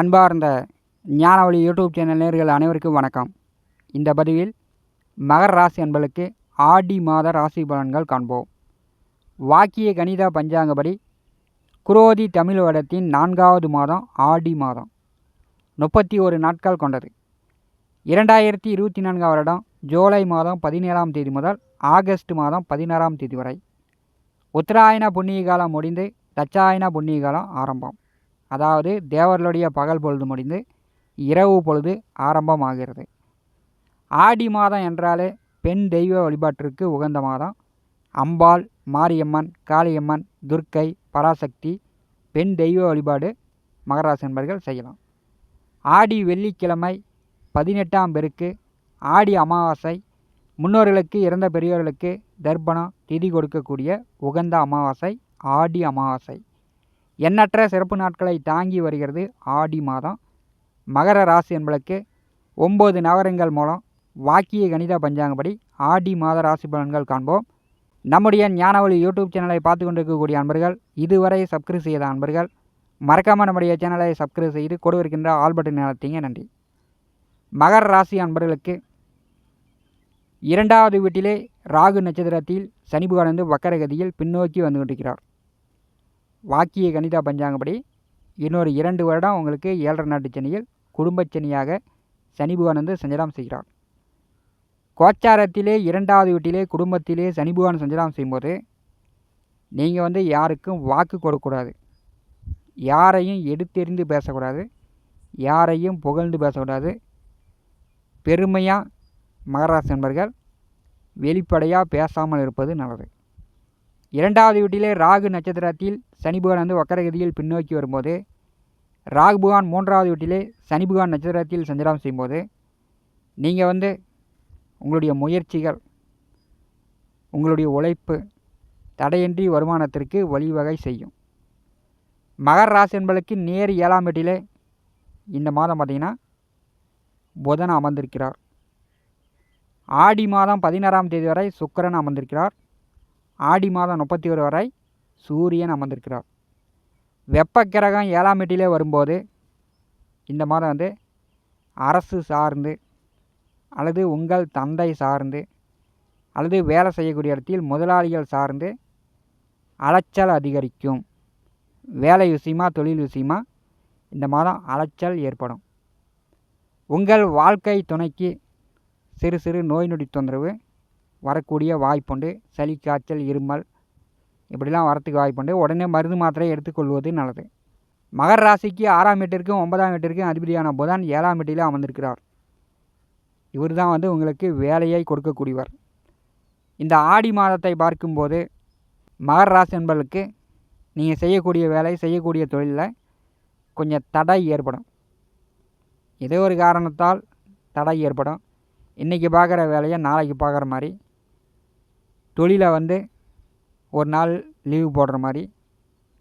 அன்பார்ந்த ஞானவழி YouTube channel நேர்கள் அனைவருக்கும் வணக்கம். இந்த பதிவில் மகர ராசி அன்பர்களுக்கு ஆடி மாத ராசி பலன்கள் காண்போம். வாக்கிய கணித பஞ்சாங்கப்படி குரோதி தமிழ் வருடத்தின் நான்காவது மாதம் ஆடி மாதம். முப்பத்தி ஒரு நாட்கள் கொண்டது. இரண்டாயிரத்தி இருபத்தி நான்காம் வருடம் ஜூலை மாதம் பதினேழாம் தேதி முதல் ஆகஸ்ட் மாதம் பதினாறாம் தேதி வரை. உத்தராயண புண்ணிய காலம் முடிந்து தச்சாயன புண்ணிய காலம் ஆரம்பம். அதாவது தேவர்களுடைய பகல் பொழுது முடிந்து இரவு பொழுது ஆரம்பமாகிறது. ஆடி மாதம் என்றாலே பெண் தெய்வ வழிபாட்டிற்கு உகந்த மாதம். அம்பாள் மாரியம்மன் காளியம்மன் துர்க்கை பராசக்தி பெண் தெய்வ வழிபாடு மகராசி என்பர்கள் செய்யலாம். ஆடி வெள்ளிக்கிழமை பதினெட்டாம் பெருக்கு ஆடி அமாவாசை முன்னோர்களுக்கு இறந்த பெரியோர்களுக்கு தர்ப்பணம் திதி கொடுக்கக்கூடிய உகந்த அமாவாசை ஆடி அமாவாசை. எண்ணற்ற சிறப்பு நாட்களை தாங்கி வருகிறது ஆடி மாதம். மகர ராசி என்பதற்கு ஒம்பது நகரங்கள் மூலம் வாக்கிய கணித பஞ்சாங்கப்படி ஆடி மாத ராசி பலன்கள் காண்போம். நம்முடைய ஞானவழி யூடியூப் சேனலை பார்த்து கொண்டிருக்கக்கூடிய அன்பர்கள் இதுவரை சப்ஸ்கிரைப் செய்த அன்பர்கள் மறக்காமல் நம்முடைய சேனலை சப்ஸ்கிரைப் செய்து கொடுவிருக்கின்ற ஆல் பட்டன் அழுத்திங்க நன்றி. மகர ராசி அன்பர்களுக்கு இரண்டாவது வீட்டிலே ராகு நட்சத்திரத்தில் சனி பகவான் வந்து வக்கரகதியில் பின்னோக்கி வந்து கொண்டிருக்கிறார் வாக்கிய கணிதா பஞ்சாங்கப்படி இன்னொரு இரண்டு வருடம் உங்களுக்கு ஏழரை நாட்டு சனியில் குடும்பச் சனியாக சனி பகவான் வந்து சஞ்சலம் செய்கிறார். கோச்சாரத்திலே இரண்டாவது வீட்டிலே குடும்பத்திலே சனி பகவான் சஞ்சலம் செய்யும்போது நீங்கள் வந்து யாருக்கும் வாக்கு கொடுக்கக்கூடாது. யாரையும் எடுத்தெறிந்து பேசக்கூடாது. யாரையும் புகழ்ந்து பேசக்கூடாது. பெருமையாக மகராசி நண்பர்கள் வெளிப்படையாக பேசாமல் இருப்பது நல்லது. இரண்டாவது வீட்டிலே ராகு நட்சத்திரத்தில் சனி பகவான் வந்து வக்கரகதியில் பின்னோக்கி வரும்போது ராகு பகவான் மூன்றாவது வீட்டிலே சனி பகவான் நட்சத்திரத்தில் சஞ்சாரம் செய்யும்போது நீங்கள் வந்து உங்களுடைய முயற்சிகள் உங்களுடைய உழைப்பு தடையின்றி வருமானத்திற்கு வழிவகை செய்யும். மகர் ராசி என்பதற்கு நேர் ஏழாம் வீட்டிலே இந்த மாதம் பார்த்திங்கன்னா புதன் அமர்ந்திருக்கிறார். ஆடி மாதம் பதினாறாம் தேதி வரை சுக்கரன் அமர்ந்திருக்கிறார். ஆடி மாதம் முப்பத்தி ஒரு வரை சூரியன் அமர்ந்திருக்கிறார். வெப்ப கிரகம் ஏழாம் வீட்டிலே வரும்போது இந்த மாதம் வந்து அரசு சார்ந்து அல்லது உங்கள் தந்தை சார்ந்து அல்லது வேலை செய்யக்கூடிய இடத்தில் முதலாளிகள் சார்ந்து அலைச்சல் அதிகரிக்கும். வேலை விஷயமா தொழில் விஷயமா இந்த மாதம் அலைச்சல் ஏற்படும். உங்கள் வாழ்க்கை துணைக்கு சிறு சிறு நோய் நொடி தொந்தரவு வரக்கூடிய வாய்ப்புண்டு. சளி காய்ச்சல் இருமல் இப்படிலாம் வரத்துக்கு வாய்ப்புண்டு. உடனே மருந்து மாத்திரை எடுத்துக்கொள்வது நல்லது. மகர ராசிக்கு ஆறாம் வீட்டிற்கும் ஒன்பதாம் வீட்டிற்கும் அதிபதியான புதன் ஏழாம் வீட்டிலே அமர்ந்திருக்கிறார். இவர் தான் வந்து உங்களுக்கு வேலையை கொடுக்கக்கூடியவர். இந்த ஆடி மாதத்தை பார்க்கும்போது மகர ராசி என்பதற்கு நீங்கள் செய்யக்கூடிய வேலை செய்யக்கூடிய தொழிலில் கொஞ்சம் தடை ஏற்படும். ஏதோ ஒரு காரணத்தால் தடை ஏற்படும். இன்றைக்கி பார்க்குற வேலையை நாளைக்கு பார்க்குற மாதிரி தொழிலை வந்து ஒரு நாள் லீவு போடுற மாதிரி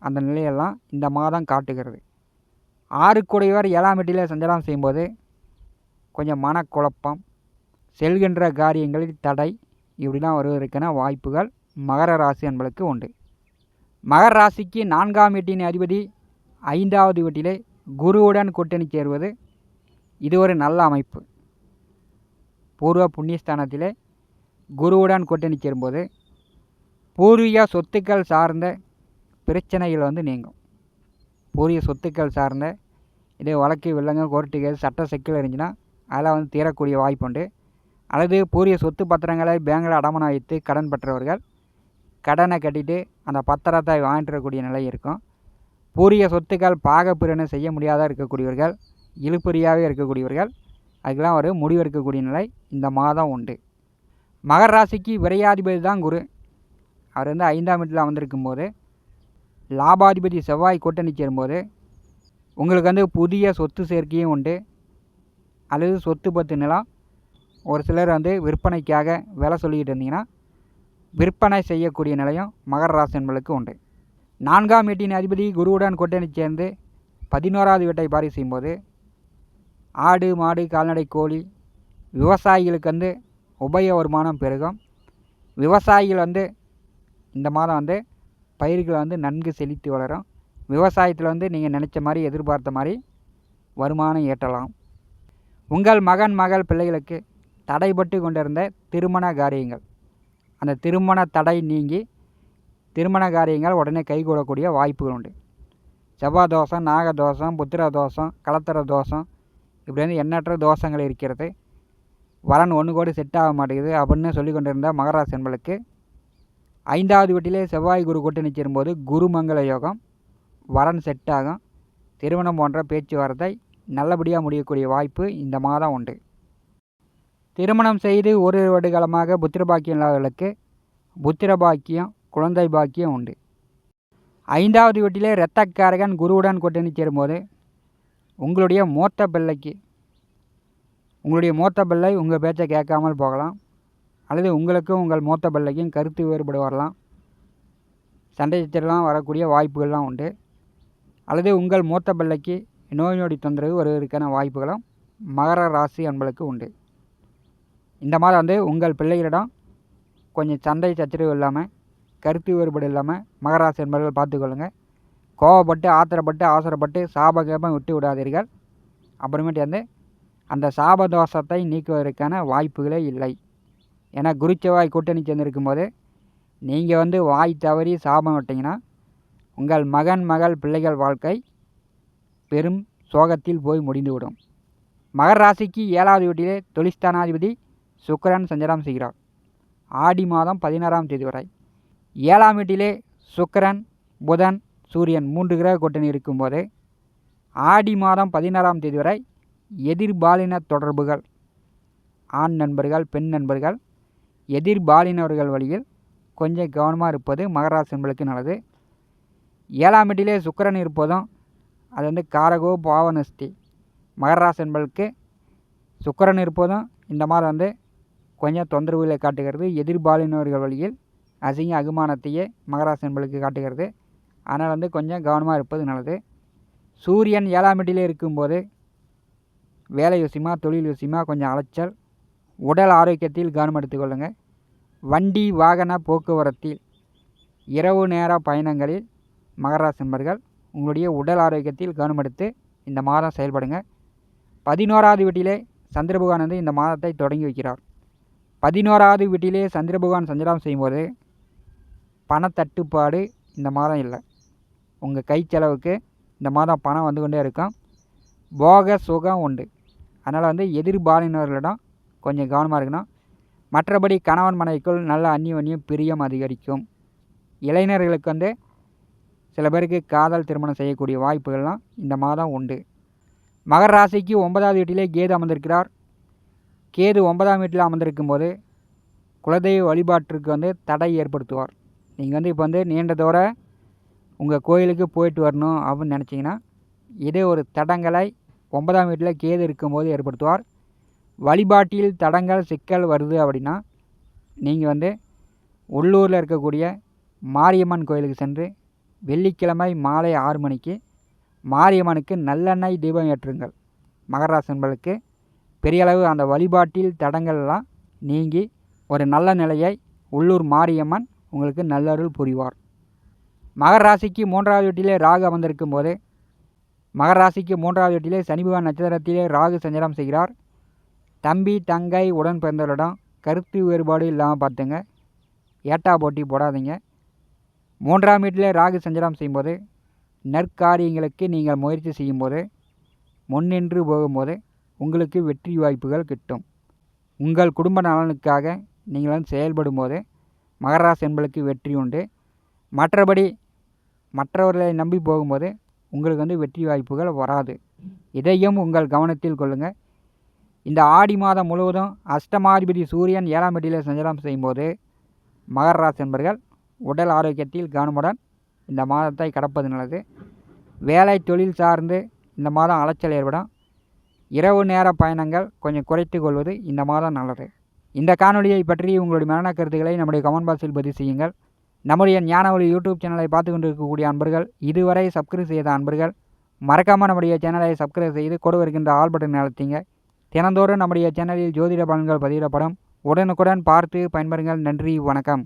அந்த நிலையெல்லாம் இந்த மாதம் காட்டுகிறது. ஆறுக்குடையவர் ஏழாம் வீட்டில் சஞ்சலம் செய்யும்போது கொஞ்சம் மனக்குழப்பம் செல்கின்ற காரியங்களில் தடை இப்படிலாம் வருவதற்கான வாய்ப்புகள் மகர ராசி என்பதற்கு உண்டு. மகர ராசிக்கு நான்காம் வீட்டின் அதிபதி ஐந்தாவது வீட்டிலே குருவுடன் கூட்டணி சேர்வது இது ஒரு நல்ல அமைப்பு. பூர்வ புண்ணியஸ்தானத்திலே குருவுடன் கூட்டணி சேரும்போது பூர்வீக சொத்துக்கள் சார்ந்த பிரச்சனைகள் வந்து நீங்கும். பூர்வீக சொத்துக்கள் சார்ந்த இதே வழக்கு வில்லங்க கோர்ட்டு கேஸ் சட்ட சிக்கல் இருந்துச்சுன்னா அதெல்லாம் வந்து தீரக்கூடிய வாய்ப்பு உண்டு. அல்லது பூரிய சொத்து பத்திரங்களை பேங்கில் அடமானம் வைத்து கடன் பெற்றவர்கள் கடனை கட்டிட்டு அந்த பத்திரத்தை வாங்கிட்டுறக்கூடிய நிலை இருக்கும். பூரிய சொத்துக்கள் பாகப்பிரிவினை செய்ய முடியாத இருக்கக்கூடியவர்கள் இழுப்பறியாகவே இருக்கக்கூடியவர்கள் அதுக்கெல்லாம் ஒரு முடிவெடுக்கக்கூடிய நிலை இந்த மாதம் உண்டு. மகர ராசிக்கு விரையாதிபதி தான் குரு. அவர் வந்து ஐந்தாம் வீட்டில் அமர்ந்திருக்கும் போது லாபாதிபதி செவ்வாய் கூட்டணி சேரும்போது உங்களுக்கு வந்து புதிய சொத்து சேர்க்கையும் உண்டு. அல்லது சொத்து பத்து நிலம் ஒரு சிலர் வந்து விற்பனைக்காக விலை சொல்லிக்கிட்டு இருந்தீங்கன்னா விற்பனை செய்யக்கூடிய நிலையும் மகர ராசி உண்டு. நான்காம் வீட்டின் அதிபதி குருவுடன் கூட்டணி சேர்ந்து பதினோராவது வீட்டை பாரி செய்யும்போது ஆடு மாடு கால்நடை கோழி விவசாயிகளுக்கு வந்து உபய வருமானம் பெருகும். விவசாயிகள் வந்து இந்த மாதம் வந்து பயிர்களை வந்து நன்கு செழித்து வளரும். விவசாயத்தில் வந்து நீங்கள் நினச்ச மாதிரி எதிர்பார்த்த மாதிரி வருமானம் ஈட்டலாம் உங்கள் மகன் மகள் பிள்ளைகளுக்கு தடைபட்டு கொண்டிருந்த திருமண காரியங்கள். அந்த திருமண தடை நீங்கி திருமண காரியங்கள் உடனே கைகூடக்கூடிய வாய்ப்புகள் உண்டு. செவ்வாய் தோஷம் நாக தோஷம் புத்திர தோஷம் கலத்தர தோஷம் இப்படி வந்து எண்ணற்ற தோஷங்கள் இருக்கிறது. வரன் ஒன்று கூட செட் ஆக மாட்டேங்குது அப்படின்னு சொல்லி கொண்டிருந்த மகராசி என்பளுக்கு ஐந்தாவது வீட்டிலே செவ்வாய் குரு கூட்டணி சேரும்போது குருமங்கள யோகம் வரன் செட் ஆகும். திருமணம் போன்ற பேச்சுவார்த்தை நல்லபடியாக முடியக்கூடிய வாய்ப்பு இந்த மாதம் உண்டு. திருமணம் செய்து ஒரு வருடகாலமாக புத்திர பாக்கியம் இல்லாதவர்களுக்கு புத்திர பாக்கியம் குழந்தை பாக்கியம் உண்டு. ஐந்தாவது வீட்டிலே இரத்தக்காரகன் குருவுடன் கூட்டணி சேரும்போது உங்களுடைய மூத்த பிள்ளைக்கு உங்களுடைய மூத்த பிள்ளை உங்கள் பேச்சை கேட்காமல் போகலாம். அல்லது உங்களுக்கும் உங்கள் மூத்த பிள்ளைக்கும் கருத்து வேறுபாடு வரலாம். சண்டை சச்சரவுலாம் வரக்கூடிய வாய்ப்புகள்லாம் உண்டு. அல்லது உங்கள் மூத்த பிள்ளைக்கு நோய் நொடி தொந்தரவு வருவதற்கான வாய்ப்புகளும் மகர ராசி என்பளுக்கு உண்டு. இந்த மாதிரி வந்து உங்கள் பிள்ளைகளிடம் கொஞ்சம் சண்டை சச்சரவு இல்லாமல் கருத்து வேறுபாடு இல்லாமல் மகராசி என்பவர்கள் பார்த்துக்கொள்ளுங்கள் கோவப்பட்டு ஆத்திரப்பட்டு அவசரப்பட்டு சாபகேபம் விட்டு விடாதீர்கள் அப்புறமேட்டு வந்து அந்த சாபதோஷத்தை நீக்குவதற்கான வாய்ப்புகளே இல்லை. ஏன்னா குருச்செவ்வாய் கூட்டணி சேர்ந்திருக்கும் போது நீங்கள் வந்து வாய் தவறி சாபம் விட்டிங்கன்னா உங்கள் மகன் மகள் பிள்ளைகள் வாழ்க்கை பெரும் சோகத்தில் போய் முடிந்துவிடும். மகர் ராசிக்கு ஏழாவது வீட்டிலே தொழிஸ்தானாதிபதி சுக்கரன் சஞ்சாரம் செய்கிறார். ஆடி மாதம் பதினாறாம் தேதி வரை. ஏழாம் வீட்டிலே சுக்கரன் புதன் சூரியன் மூன்று கிரக கூட்டணி இருக்கும்போது ஆடி மாதம் பதினாறாம் தேதி வரை எதிர்பாலின தொடர்புகள் ஆண் நண்பர்கள் பெண் நண்பர்கள் எதிர்பாலினவர்கள் வழியில் கொஞ்சம் கவனமாக இருப்பது மகராசி என்பளுக்கு நல்லது. ஏழாம் வீட்டிலே சுக்கரன் இருப்பதும் அது வந்து காரகோ பாவனஸ்தி மகராசி என்பளுக்கு சுக்கரன் இருப்பதும் இந்த மாதிரி வந்து கொஞ்சம் தொந்தரவுகளை காட்டுகிறது. எதிர்பாலினவர்கள் வழியில் அசிங்க அகுமானத்தையே மகராசி காட்டுகிறது. அதனால் வந்து கொஞ்சம் கவனமாக இருப்பது நல்லது. சூரியன் ஏழாம் வீட்டிலே இருக்கும்போது வேலை விஷயமா தொழில் விஷயமா கொஞ்சம் அலைச்சல். உடல் ஆரோக்கியத்தில் கவனம் எடுத்துக்கொள்ளுங்கள் வண்டி வாகன போக்குவரத்தில் இரவு நேர பயணங்களில் மகராசி நண்பர்கள் உங்களுடைய உடல் ஆரோக்கியத்தில் கவனம் எடுத்து இந்த மாதம் செயல்படுங்க. பதினோராவது வீட்டிலே சந்திரபகவான் வந்து இந்த மாதத்தை தொடங்கி வைக்கிறார். பதினோராவது வீட்டிலே சந்திரபகவான் சஞ்சாரம் செய்யும்போது பணத்தட்டுப்பாடு இந்த மாதம் இல்லை. உங்கள் கை செலவுக்கு இந்த மாதம் பணம் வந்து கொண்டே இருக்கும். போக சுகம் உண்டு. அதனால் வந்து எதிர்பாலினர்களிடம் கொஞ்சம் கவனமாக இருக்கணும். மற்றபடி கணவன் மனைவிக்குள் நல்ல அந்நியோன்யம் பிரியம் அதிகரிக்கும். இளைஞர்களுக்கு வந்து சில பேருக்கு காதல் திருமணம் செய்யக்கூடிய வாய்ப்புகள்லாம் இந்த மாதம் உண்டு. மகர ராசிக்கு ஒன்பதாவது வீட்டிலே கேது அமர்ந்திருக்கிறார். கேது ஒன்பதாம் வீட்டில் அமர்ந்திருக்கும் போது குலதெய்வ வழிபாட்டிற்கு வந்து தடை ஏற்படுத்துவார். நீங்கள் வந்து இப்போ வந்து நீண்ட உங்கள் கோயிலுக்கு போயிட்டு வரணும் அப்படின்னு நினச்சிங்கன்னா இதே ஒரு தடங்களை ஒன்பதாம் வீட்டில் கேது இருக்கும்போது ஏற்படுத்துவார். வழிபாட்டில் தடங்கள் சிக்கல் வருது அப்படின்னா நீங்கள் வந்து உள்ளூரில் இருக்கக்கூடிய மாரியம்மன் கோயிலுக்கு சென்று வெள்ளிக்கிழமை மாலை ஆறு மணிக்கு மாரியம்மனுக்கு நல்லெண்ணெய் தீபம் ஏற்றுங்கள். மகராசி என்பதற்கு பெரிய அளவு அந்த வழிபாட்டில் தடங்கள்லாம் நீங்கி ஒரு நல்ல நிலையை உள்ளூர் மாரியம்மன் உங்களுக்கு நல்லருள் புரிவார். மகர ராசிக்கு மூன்றாவது வீட்டிலே ராகு அமர்ந்திருக்கும் போது மகர ராசிக்கு மூன்றாவது வீட்டிலே சனிபகவான் நட்சத்திரத்திலே ராகு சஞ்சாரம் செய்கிறார். தம்பி தங்கை உடன் பிறந்தவரிடம் கருத்து வேறுபாடு இல்லாமல் பார்த்துங்க. ஏட்டா போட்டி போடாதீங்க. மூன்றாம் வீட்டிலே ராகு சஞ்சாரம் செய்யும்போது நற்காரியங்களுக்கு நீங்கள் முயற்சி செய்யும்போது முன்னின்று போகும்போது உங்களுக்கு வெற்றி வாய்ப்புகள் கிட்டும். உங்கள் குடும்ப நலனுக்காக நீங்கள் வந்து செயல்படும் போது மகராசி என்பளுக்கு வெற்றி உண்டு. மற்றபடி மற்றவர்களை நம்பி போகும்போது உங்களுக்கு வந்து வெற்றி வாய்ப்புகள் வராது. இதையும் உங்கள் கவனத்தில் கொள்ளுங்கள் இந்த ஆடி மாதம் முழுவதும் அஷ்டமாதிபதி சூரியன் ஏழாம் வீட்டில் சஞ்சலம் செய்யும்போது மகர ராசி என்பர்கள் உடல் ஆரோக்கியத்தில் கவனமுடன் இந்த மாதத்தை கடப்பது நல்லது. வேலை தொழில் சார்ந்து இந்த மாதம் அலைச்சல் ஏற்படும். இரவு நேர பயணங்கள் கொஞ்சம் குறைத்து கொள்வது இந்த மாதம் நல்லது. இந்த காணொலியை பற்றி உங்களுடைய மரண கருத்துக்களை நம்முடைய கமெண்ட் பாக்ஸில் பதிவு செய்யுங்கள். நம்முடைய ஞானவழி யூடியூப் சேனலை பார்த்து கொண்டு இருக்கக்கூடிய அன்பர்கள் இதுவரை சப்ஸ்கிரைப் செய்த அன்பர்கள் மறக்காமல் நம்முடைய சேனலை சப்ஸ்கிரைப் செய்து கொடு வருகின்ற ஆல் பட்டன் அழுத்திங்க. தினந்தோறும் நம்முடைய சேனலில் ஜோதிட பலன்கள் பதிவிடப்படும். உடனுக்குடன் பார்த்து பயன்பெறுங்கள். நன்றி வணக்கம்.